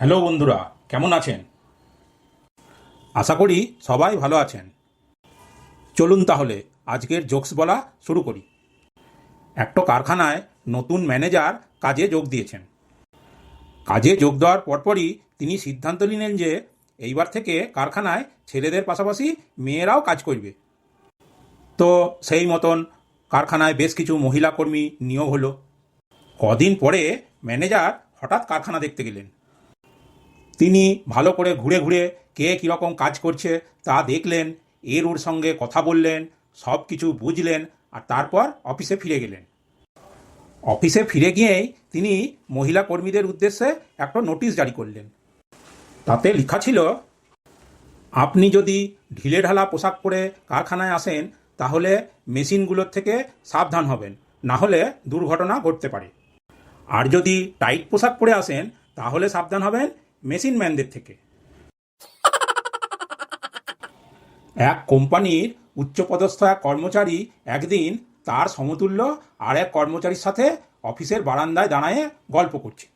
Hello বন্ধুরা, কেমন আছেন? আশা করি সবাই ভালো আছেন। চলুন তাহলে আজকের জোকস বলা শুরু করি। একটা কারখানায় নতুন ম্যানেজার কাজে যোগ দিয়েছেন। কাজে যোগ দেওয়ার পরপরই তিনি সিদ্ধান্ত নিলেন যে এইবার থেকে কারখানায় ছেলেদের পাশাপাশি মেয়েরাও কাজ করবে। তো সেই মতন কারখানায় বেশ কিছু মহিলা কর্মী নিয়োগ হলো। কদিন পরে ম্যানেজার হঠাৎ কারখানা দেখতে গেলেন। তিনি ভালো করে ঘুরে ঘুরে কে কীরকম কাজ করছে তা দেখলেন এর ওর সঙ্গে কথা বললেন সব কিছু বুঝলেন আর তারপর অফিসে ফিরে গেলেন। অফিসে ফিরে গিয়েই তিনি মহিলা কর্মীদের উদ্দেশ্যে একটা নোটিশ জারি করলেন। তাতে লেখা ছিল, আপনি যদি ঢিলে ঢালা পোশাক পরে কারখানায় আসেন, তাহলে মেশিনগুলোর থেকে সাবধান হবেন, না হলে দুর্ঘটনা ঘটতে পারে। আর যদি টাইট পোশাক পরে আসেন, তাহলে সাবধান হবেন মেশিন ম্যানদের থেকে। এক কোম্পানির উচ্চপদস্থ এক কর্মচারী একদিন তার সমতুল্য আর এক কর্মচারীর সাথে অফিসের বারান্দায় দাঁড়ায় গল্প করছে।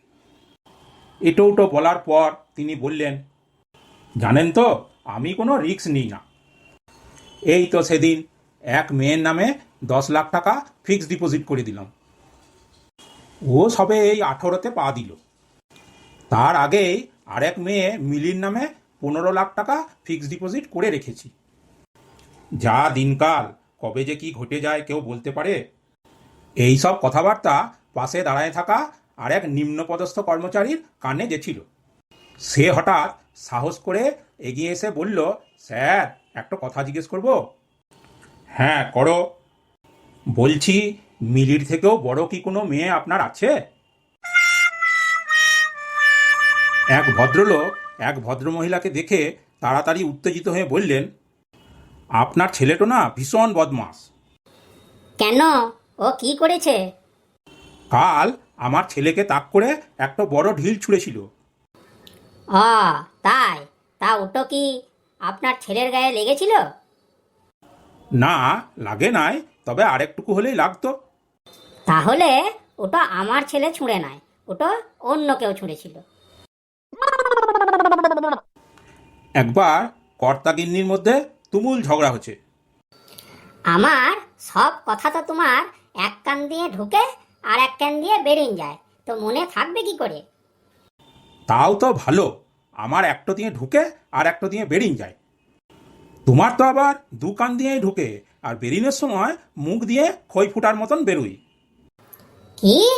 এটো উটো বলার পর তিনি বললেন, জানেন তো, আমি কোনো রিস্ক নিই না। এই তো সেদিন এক মেয়ের নামে দশ লাখ টাকা ফিক্সড ডিপোজিট করে দিলাম। ও সবে এই আঠেরোতে পা দিল। তার আগেই আরেক মেয়ে মিলির নামে পনেরো লাখ টাকা ফিক্সড ডিপোজিট করে রেখেছি। যা দিনকাল, কবে যে কি ঘটে যায় কেউ বলতে পারে। এই সব কথাবার্তা পাশে দাঁড়ায় থাকা আর এক নিম্নপদস্থ কর্মচারীর কানে গেছিল সে হঠাৎ সাহস করে এগিয়ে এসে বলল, স্যার, একটা কথা জিজ্ঞেস করব? হ্যাঁ করো। বলছি, মিলির থেকেও বড় কি কোনো মেয়ে আপনার আছে? এক ভদ্রলোক এক ভদ্রমহিলাকে দেখে তাড়াতাড়ি উত্তেজিত হয়ে বললেন আপনার ছেলেটা না ভীষণ বদমাস কেন? ও কি করেছে? কাল আমার ছেলেকে তাক করে একটা বড় ঢিল ছুঁড়েছিল। ও তাই? তা ওটো কি আপনার ছেলের গায়ে লেগেছিল? না লাগে নাই তবে আরেকটুকু হলেই লাগতো। তাহলে ওটা আমার ছেলে ছুঁড়ে নাই ওটা অন্য কেউ ছুঁড়েছিল। একবার কর্তা কর্তাগিন্নির মধ্যে তুমুল ঝগড়া হচ্ছে। আমার সব কথা তো তোমার এক কান দিয়ে ঢুকে আর এক কান দিয়ে বেরিয়ে যায় তো মনে থাকবে কি করে? তাও তো ভালো আমার একটা দিয়ে ঢুকে আর একটা দিয়ে বেরিয়ে যায়। তোমার তো আবার দু কান দিয়েই ঢুকে আর বেরিনের সময় মুখ দিয়ে খই ফুটার মতন বেরোই। কি?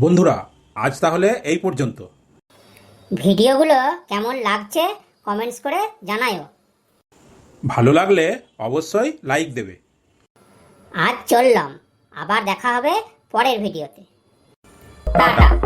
বন্ধুরা আজ তাহলে এই পর্যন্ত। ভিডিওগুলো কেমন লাগছে কমেন্টস করে জানায়ও। ভালো লাগলে অবশ্যই লাইক দেবে। আজ চললাম। আবার দেখা হবে পরের ভিডিওতে। টাটা।